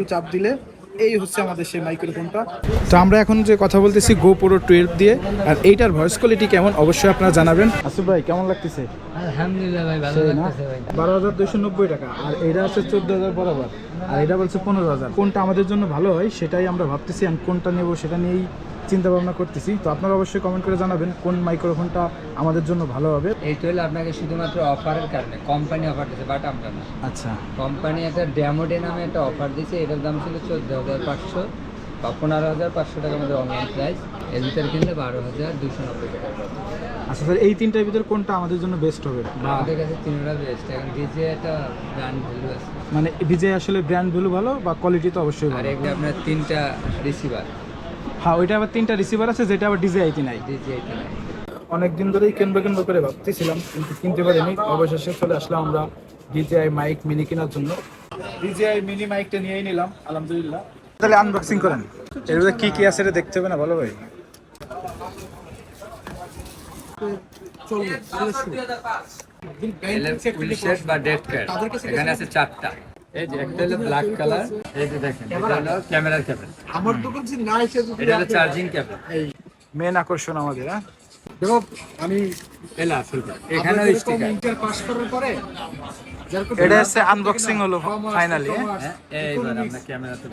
একটু চাপ দিলে এই হচ্ছে আমাদের সেই মাইক্রোফোনটা তো আমরা এখন যে কথা বলতেছি গো পুরো টুয়েলভ দিয়ে আর এইটার ভয়েস কোয়ালিটি কেমন অবশ্যই আপনারা জানাবেন। আসিফ ভাই কেমন লাগতেছে? আলহামদুলিল্লাহ ভাই ভালো লাগতেছে ভাই। বারো হাজার দুইশো নব্বই টাকা আর এটা হচ্ছে চোদ্দ হাজার বরাবর আর এটা বলছে পনেরো হাজার। কোনটা আমাদের জন্য ভালো হয় সেটাই আমরা ভাবতেছি আর কোনটা নেব সেটা নিয়েই চিন্তা ভাবনা করতেছি। তো আপনারা অবশ্যই কমেন্ট করে জানাবেন কোন মাইক্রোফোনটা আমাদের জন্য ভালো হবে। এইটা হলো আপনাকে শুধুমাত্র অফারের কারণে কোম্পানি অফার দিচ্ছে বাট আমরা না। আচ্ছা। কোম্পানি একটা ড্যামোডে নামে একটা অফার দিয়েছে এটার দাম ছিল চোদ্দ হাজার পাঁচশো বা পনেরো হাজার পাঁচশো টাকা আমাদের অনলাইন প্রাইস এর ভিতরে কিনলে বারো হাজার দুশো নব্বই টাকা। আচ্ছা স্যার এই তিনটার ভিতরে কোনটা আমাদের জন্য বেস্ট হবে? আমাদের কাছে তিনটা বেস্ট এখন ডিজে একটা ব্র্যান্ড ভ্যালু আছে। মানে ডিজে আসলে ব্র্যান্ড ভ্যালু ভালো বা কোয়ালিটি তো অবশ্যই ভালো? আর একটা আপনার তিনটা রিসিভার হ্যাঁ ওইটা আবার তিনটা রিসিভার আছে যেটা আবার ডিজে আইটি নাই ডিজে এটা নাই অনেক দিন ধরেই কিনবো কিনবো করে ভাবতেছিলাম কিন্তু কিনতে পারিনি অবশেষে চলে আসলাম আমরা ডিজিআই মাইক মিনি কেনার জন্য ডিজিআই মিনি মাইকটা নিয়েই নিলাম আলহামদুলিল্লাহ তাহলে আনবক্সিং করেন এর মধ্যে কি কি আছে এটা দেখতে হবে না ভালো ভাই পুলিশের বা এখানে আছে চারটা এই যে একটা হলো ব্ল্যাক কালার এই যে দেখেন এটা হলো ক্যামেরার আমার এটা হলো চার্জিং ক্যামেরা মেন আকর্ষণ আমাদের হ্যাঁ? দেখো আমি এলা ফুলটা এখানেও স্টিকার ইন্টার পাস করার পরে এটা হচ্ছে আনবক্সিং হলো ফাইনালি এইবার আমরা ক্যামেরাতে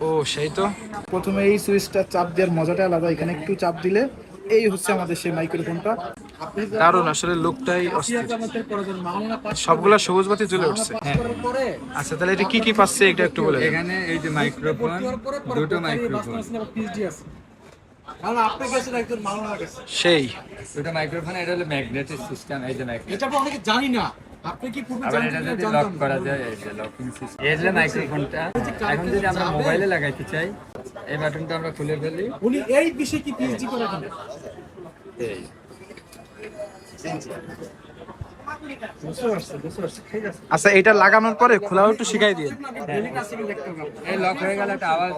ও সেই তো। প্রথমে এই সুইচটা চাপ দেওয়ার মজাটা আলাদা এখানে একটু চাপ দিলে এই হচ্ছে আমাদের সেই মাইক্রোফোনটা কারণ আসলে লুকটাই সবগুলা সবুজ বাতি জ্বলে উঠছে। করার আচ্ছা তাহলে এটা কি কি পাচ্ছে এটা একটু বলে এখানে এই যে মাইক্রোফোন দুটো মাইক্রোফোন সেই। দুটো মাইক্রোফোন এটা হলো ম্যাগনেটিক সিস্টেম এই যে ম্যাগনেট এটা আমরা অনেকে জানি না। আপনি কি পূর্বে লক করা যায় এই যে লকিং সিস্টেম এই যে মাইক্রোফোনটা এখন যদি আমরা মোবাইলে লাগাইতে চাই এই বাটনটা আমরা খুলে ফেলি। উনি এই বিষয়ে কি পিএইচডি করে এই। আচ্ছা এটা লাগানোর পরে খোলাও একটু শিখাই দিয়ে এই লক হয়ে গেল একটা আওয়াজ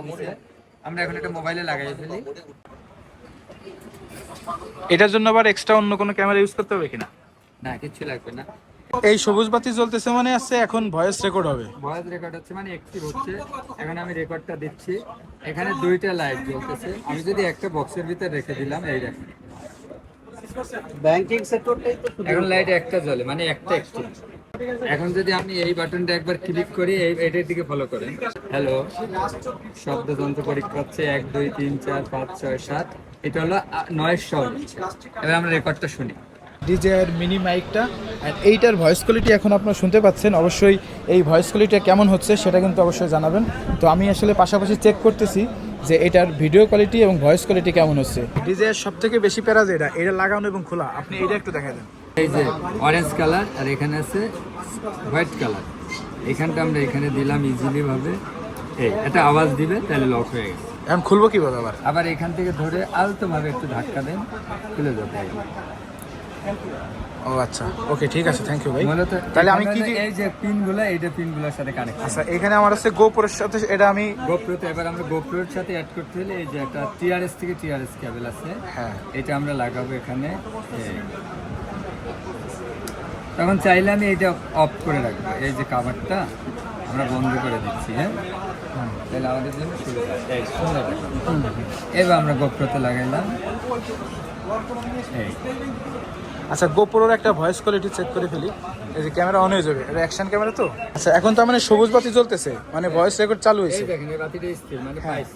আমরা এখন এটা মোবাইলে লাগাই ফেলি। এটার জন্য আবার এক্সট্রা অন্য কোনো ক্যামেরা ইউজ করতে হবে কিনা? না কিচ্ছু লাগবে না। এই সবুজ বাতি জ্বলতেছে মানে আছে এখন ভয়েস রেকর্ড হবে। ভয়েস রেকর্ড হচ্ছে মানে অ্যাক্টিভ হচ্ছে। এখন আমি রেকর্ডটা দিচ্ছি। এখানে দুইটা লাইট জ্বলতেছে। আমি যদি একটা বক্সের ভিতরে রেখে দিলাম এই দেখেন। ব্যাংকিং সেক্টরটাই তো এখন লাইট একটা জ্বলে মানে একটা অ্যাক্টিভ এখন যদি আমি এই বাটনটা একবার ক্লিক করি এই এটার দিকে ফলো করেন। হ্যালো শব্দ যন্ত্র পরীক্ষা হচ্ছে এক দুই তিন চার পাঁচ ছয় সাত। এটা হলো নয়ের শব্দ। এবার আমরা রেকর্ডটা শুনি। ডিজের মিনি মাইকটা এইটার ভয়েস কোয়ালিটি এখন আপনারা শুনতে পাচ্ছেন। অবশ্যই এই ভয়েস কোয়ালিটি কেমন হচ্ছে সেটা কিন্তু অবশ্যই জানাবেন। তো আমি আসলে পাশাপাশি চেক করতেছি। যে এটার ভিডিও কোয়ালিটি এবং ভয়েস কোয়ালিটি কেমন হচ্ছে? ডিজের সব থেকে বেশি প্যারা যেটা এটা লাগানো এবং খোলা। আপনি এটা একটু দেখা দেন। এই যে অরেঞ্জ কালার আর এখানে আছে হোয়াইট কালার এখানটা আমরা এখানে দিলাম ইজিলি ভাবে। এই একটা আওয়াজ দিবে তাহলে লক হয়ে গেছে। এখন খুলবো কীভাবে আবার? আবার এখান থেকে ধরে আলতো ভাবে একটু ধাক্কা দেন খুলে যাবে। ও আচ্ছা। ওকে ঠিক আছে থ্যাংক ইউ ভাই। তাহলে আমি কি এই যে পিনগুলো এইটা পিনগুলোর সাথে কানেক্ট আচ্ছা এখানে আমার আছে গোপুরের সাথে এটা আমি গোপ্রোতে এবার আমরা গোপ্রোর সাথে অ্যাড করতে হলে এই যে একটা টিআরএস থেকে টিআরএস কেবল আছে। হ্যাঁ। এটা আমরা লাগাবো এখানে। তখন চাইলে আমি এটা অফ করে রাখব। এই যে কাভারটা আমরা বন্ধ করে দিচ্ছি হ্যাঁ? তাহলে আমাদের জন্য সুবিধা। এবার আমরা গোপ্রোতে লাগাইলাম। এই। আচ্ছা গোপুরের একটা ভয়েস কোয়ালিটি চেক করে ফেলি। এই যে ক্যামেরা অন হয়ে যাবে। এটা অ্যাকশন ক্যামেরা তো? আচ্ছা এখন তো মানে সবুজ বাতি জ্বলতেছে। মানে ভয়েস রেকর্ড চালু এই হয়েছে দেখেন বাতিটা স্থির মানে পাইস।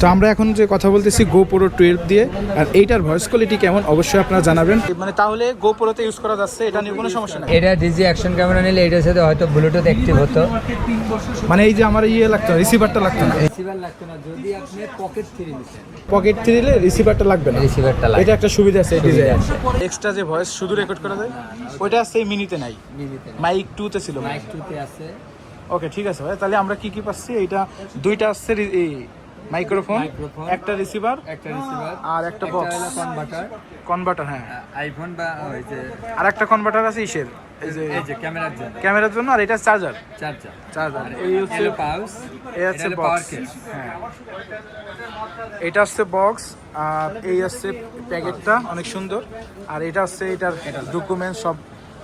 তো আমরা এখন যে কথা বলতেছি গোপুরো টুয়েলভ দিয়ে আর এইটার ভয়েস কোয়ালিটি কেমন অবশ্যই আপনারা জানাবেন। মানে তাহলে গোপুরোতে ইউজ করা যাচ্ছে এটা নিয়ে কোনো সমস্যা নাই। এটা ডিজি অ্যাকশন ক্যামেরা নিলে এটার সাথে হয়তো ব্লুটুথ অ্যাক্টিভ হতো। মানে এই যে আমার ইয়ে লাগতো রিসিভারটা লাগতো না। রিসিভার লাগতো না যদি আপনি পকেট থ্রি নিতেন। পকেট থ্রিলে রিসিভারটা লাগবে না। রিসিভারটা এটা একটা সুবিধা আছে ডিজাইন আছে। এক্সট্রা যে ভয়েস শুধু রেকর্ড করা যায় ওইটা সেই মিনিতে নাই। মিনিতে মাইক টুতে ছিল। মাইক টুতে আছে। ওকে ঠিক আছে ভাই তাহলে আমরা কি কি পাচ্ছি? এইটা দুইটা আসছে এই মাইক্রোফোন একটা রিসিভার একটা রিসিভার আর একটা box। কনভার্টার কনভার্টার হ্যাঁ। আইফোন বা ওই যে আর একটা কনভার্টার আছে ইসের এই যে এই যে ক্যামেরার জন্য। ক্যামেরার জন্য আর এটা চার্জার চার্জার চার্জার এই হচ্ছে পাউস এই হচ্ছে বক্স হ্যাঁ। এটা হচ্ছে বক্স আর এই হচ্ছে প্যাকেটটা অনেক সুন্দর। আর এটা হচ্ছে এটার ডকুমেন্ট সব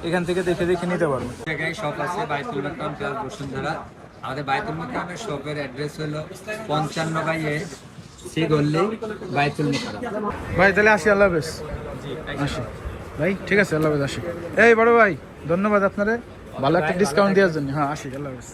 এখান থেকে দেখে দেখে নিতে পারব জায়গায় শপ আছে বাইতুল বসুন্ধরা। আমাদের বাইতুল মোকাররমের শপের অ্যাড্রেস হলো পঞ্চান্ন বাই এ সি গল্লি বাইতুল মোকাররম। ভাই তাহলে আসি আল্লাহ হাফেজ। আসি। ভাই ঠিক আছে আল্লাহ হাফেজ আসি। এই বড় ভাই ধন্যবাদ আপনারে। ভালো একটা ডিসকাউন্ট দেওয়ার জন্য। হ্যাঁ আসি আল্লাহ হাফেজ।